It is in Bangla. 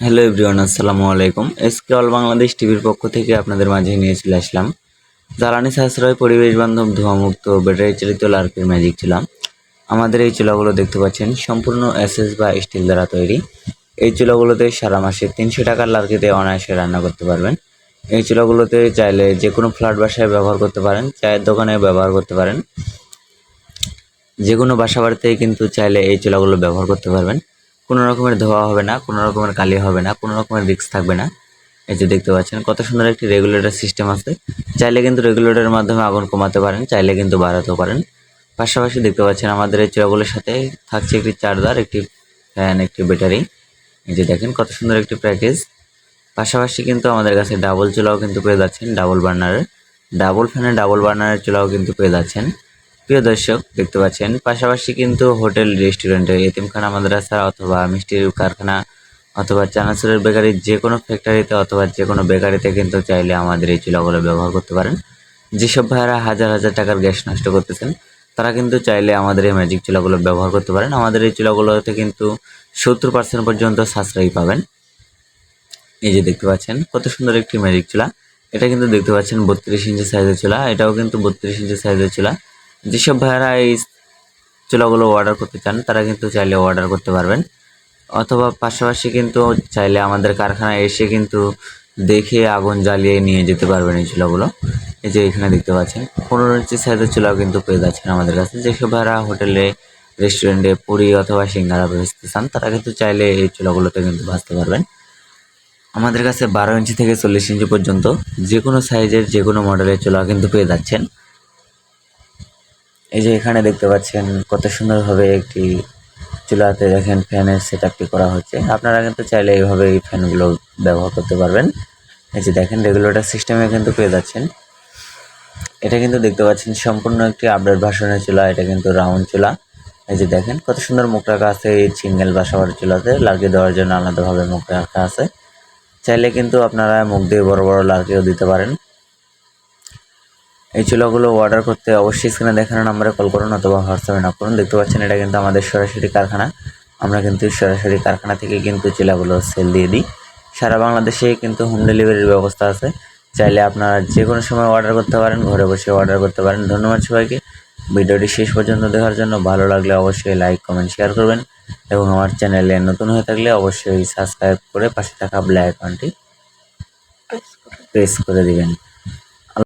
হ্যালো এভরিওয়ান, আসসালামু আলাইকুম। এসকে অল বাংলাদেশ টিভির পক্ষ থেকে আপনাদের মাঝে নিয়ে চলে আসলাম। জ্বালানি সাশ্রয়, পরিবেশ বান্ধব, ধোঁয়ামুক্ত, ব্যাটারি চালিত লার্কের ম্যাজিক চুলা। আমাদের এই চুলাগুলো দেখতে পাচ্ছেন, সম্পূর্ণ এসএস বা স্টিল দ্বারা তৈরি। এই চুলাগুলোতে সারা মাসে তিনশো টাকার লার্কিতে অনায়াসে রান্না করতে পারবেন। এই চুলাগুলোতে চাইলে যে কোনো ফ্ল্যাট বাসায় ব্যবহার করতে পারেন, চায়ের দোকানে ব্যবহার করতে পারেন। যে কোনো বাসা বাড়িতেই কিন্তু চাইলে এই চুলাগুলো ব্যবহার করতে পারবেন। কোনো রকমের ধোয়া হবে না, কোনো রকমের কালি হবে না, কোনো রকমের রিস্ক থাকবে না। এই যে দেখতে পাচ্ছেন, কত সুন্দর একটি রেগুলেটর সিস্টেম আছে। চাইলে কিন্তু রেগুলেটরের মাধ্যমে আগুন কমাতে পারেন, চাইলে কিন্তু বাড়াতেও পারেন। পাশাপাশি দেখতে পাচ্ছেন, আমাদের এই চুলাগুলোর সাথে থাকছে একটি চার্জার একটি ফ্যান একটি ব্যাটারি এই যে দেখেন, কত সুন্দর একটি প্যাকেজ পাশাপাশি কিন্তু আমাদের কাছে ডাবল চুলাও কিন্তু পেয়ে যাচ্ছেন ডাবল বার্নারের ডাবল ফ্যানের ডাবল বার্নারের চুলাও কিন্তু পেয়ে যাচ্ছেন। প্রিয় দর্শক, দেখতে পাচ্ছেন, পাশাপাশি কিন্তু হোটেল রেস্টুরেন্টে এতিমখানা, মাদ্রাসা অথবা মিষ্টির কারখানা অথবা চানাচুরের বেকারি যে কোনো ফ্যাক্টরিতে অথবা যে কোনো বেকারিতে কিন্তু চাইলে আমাদের এই চুলাগুলো ব্যবহার করতে পারেন। যেসব ভাইয়েরা হাজার হাজার টাকার গ্যাস নষ্ট করতেছেন, তারা কিন্তু চাইলে আমাদের এই ম্যাজিক চুলাগুলো ব্যবহার করতে পারেন। আমাদের এই চুলাগুলোতে কিন্তু সত্তর পার্সেন্ট পর্যন্ত সাশ্রয়ী পাবেন। এই যে দেখতে পাচ্ছেন, কত সুন্দর একটি ম্যাজিক চুলা। এটা কিন্তু দেখতে পাচ্ছেন বত্রিশ ইঞ্চি সাইজের চুলা। এটাও কিন্তু বত্রিশ ইঞ্চি সাইজের চুলা। যেসব ভাইয়েরা এই চুলাগুলো অর্ডার করতে চান, তারা কিন্তু চাইলে অর্ডার করতে পারবেন। অথবা পাশাপাশি কিন্তু চাইলে আমাদের কারখানায় এসে কিন্তু দেখে আগুন জ্বালিয়ে নিয়ে যেতে পারবেন এই চুলাগুলো। এই যে এখানে দেখতে পাচ্ছেন, পনেরো ইঞ্চি সাইজের চুলাও কিন্তু পেয়ে যাচ্ছেন আমাদের কাছে। যেসব ভাইয়েরা হোটেলে রেস্টুরেন্টে পুরি অথবা সিঙ্গারা বেচতে চান, তারা কিন্তু চাইলে এই চুলাগুলোতে কিন্তু ভাজতে পারবেন। আমাদের কাছে বারো ইঞ্চি থেকে চল্লিশ ইঞ্চি পর্যন্ত যে কোনো সাইজের যে কোনো মডেলের চুলা কিন্তু পেয়ে যাচ্ছেন। এই যে এখানে দেখতে পাচ্ছেন কত সুন্দরভাবে একটি চুলাতে দেখেন ফ্যানের সেট করা হচ্ছে। আপনারা কিন্তু চাইলে এইভাবে এই ফ্যানগুলো ব্যবহার করতে পারবেন। এই যে দেখেন রেগুলেটর সিস্টেমে কিন্তু পেয়ে যাচ্ছেন। এটা কিন্তু দেখতে পাচ্ছেন সম্পূর্ণ একটি আপডেট ভাষণের চুলা, এটা কিন্তু রাউন্ড চুলা। এই যে দেখেন কত সুন্দর মুখ রাখা আছে এই সিঙ্গেল বাসাবার চুলাতে, লাগিয়ে দেওয়ার জন্য আলাদাভাবে মুখ রাখা আছে। চাইলে কিন্তু আপনারা মুখ দিয়ে বড় বড় লার্কিও দিতে পারেন। এই চুলাগুলো অর্ডার করতে অবশ্যই স্ক্রিনে দেখানো নাম্বারে কল করুন অথবা হোয়াটসঅ্যাপে না করুন। দেখতে পাচ্ছেন এটা কিন্তু আমাদের সরাসরি কারখানা। আমরা কিন্তু সরাসরি কারখানা থেকে কিন্তু চুলাগুলো সেল দিয়ে দিই। সারা বাংলাদেশে কিন্তু হোম ডেলিভারির ব্যবস্থা আছে। চাইলে আপনারা যে কোনো সময় অর্ডার করতে পারেন ঘরে বসে অর্ডার করতে পারেন। ধন্যবাদ সবাইকে। ভিডিওটি শেষ পর্যন্ত দেখার জন্য ভালো লাগলে অবশ্যই লাইক কমেন্ট শেয়ার করবেন। এবং আমার চ্যানেলে নতুন হয়ে থাকলে অবশ্যই সাবস্ক্রাইব করে পাশে থাকা ব্ল্যাক আইকনটি প্রেস করে দিবেন।